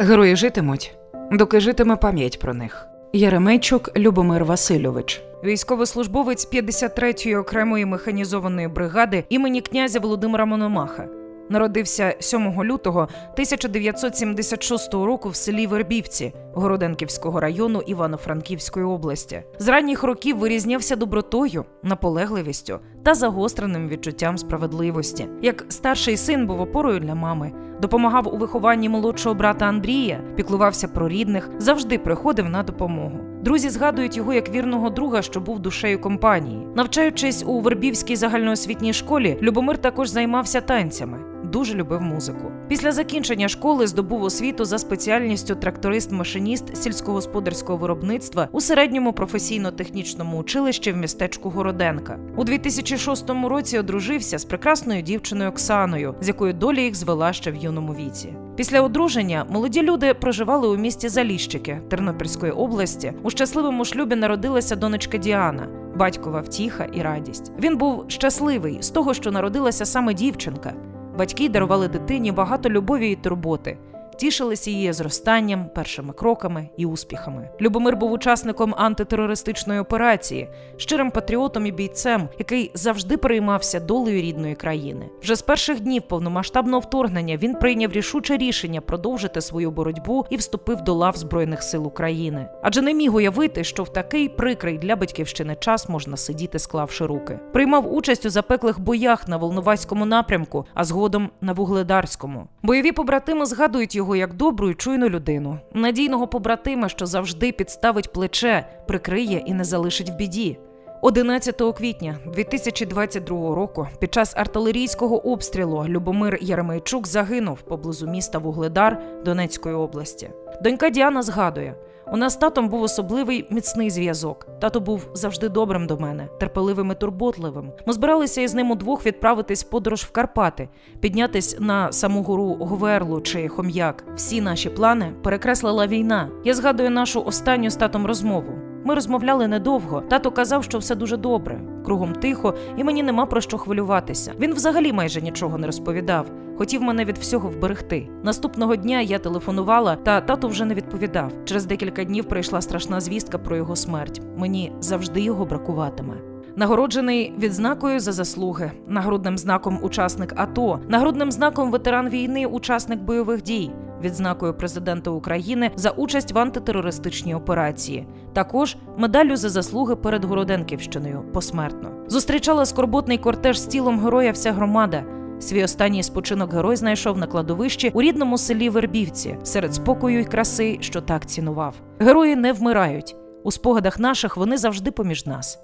Герої житимуть, доки житиме пам'ять про них. Яремейчук Любомир Васильович, військовослужбовець 53-ї окремої механізованої бригади імені князя Володимира Мономаха. Народився 7 лютого 1976 року в селі Вербівці Городенківського району Івано-Франківської області. З ранніх років вирізнявся добротою, наполегливістю та загостреним відчуттям справедливості. Як старший син був опорою для мами, допомагав у вихованні молодшого брата Андрія, піклувався про рідних, завжди приходив на допомогу. Друзі згадують його як вірного друга, що був душею компанії. Навчаючись у Вербівській загальноосвітній школі, Любомир також займався танцями. Дуже любив музику. Після закінчення школи здобув освіту за спеціальністю тракторист-машиніст сільськогосподарського виробництва у середньому професійно-технічному училищі в містечку Городенка. У 2006 році одружився з прекрасною дівчиною Оксаною, з якою доля їх звела ще в юному віці. Після одруження молоді люди проживали у місті Заліщики Тернопільської області. У щасливому шлюбі народилася донечка Діана. Батькова втіха і радість. Він був щасливий з того, що народилася саме дівчинка. Батьки дарували дитині багато любові і турботи, тішилися її зростанням, першими кроками і успіхами. Любомир був учасником антитерористичної операції, щирим патріотом і бійцем, який завжди переймався долею рідної країни. Вже з перших днів повномасштабного вторгнення він прийняв рішуче рішення продовжити свою боротьбу і вступив до лав Збройних сил України. Адже не міг уявити, що в такий прикрий для батьківщини час можна сидіти, склавши руки. Приймав участь у запеклих боях на Волноваському напрямку, а згодом на Вугледарському. Бойові побратими згадують його як добру і чуйну людину, надійного побратима, що завжди підставить плече, прикриє і не залишить в біді. 11 квітня 2022 року під час артилерійського обстрілу Любомир Яремейчук загинув поблизу міста Вугледар Донецької області. Донька Діана згадує: у нас татом був особливий міцний зв'язок. Тато був завжди добрим до мене, терпеливим і турботливим. Ми збиралися із ним удвох відправитись в подорож в Карпати, піднятись на саму гору Говерлу чи Хом'як. Всі наші плани перекреслила війна. Я згадую нашу останню з татом розмову. Ми розмовляли недовго. Тато казав, що все дуже добре, кругом тихо, і мені нема про що хвилюватися. Він взагалі майже нічого не розповідав. Хотів мене від всього вберегти. Наступного дня я телефонувала, та тато вже не відповідав. Через декілька днів прийшла страшна звістка про його смерть. Мені завжди його бракуватиме. Нагороджений відзнакою за заслуги, нагрудним знаком учасник АТО, нагрудним знаком ветеран війни, учасник бойових дій, відзнакою президента України за участь в антитерористичній операції. Також медаллю за заслуги перед Городенківщиною посмертно. Зустрічала скорботний кортеж з тілом героя вся громада. Свій останній спочинок герой знайшов на кладовищі у рідному селі Вербівці серед спокою й краси, що так цінував. Герої не вмирають. У спогадах наших вони завжди поміж нас.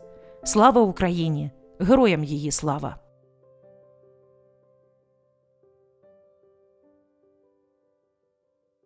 Слава Україні! Героям її слава!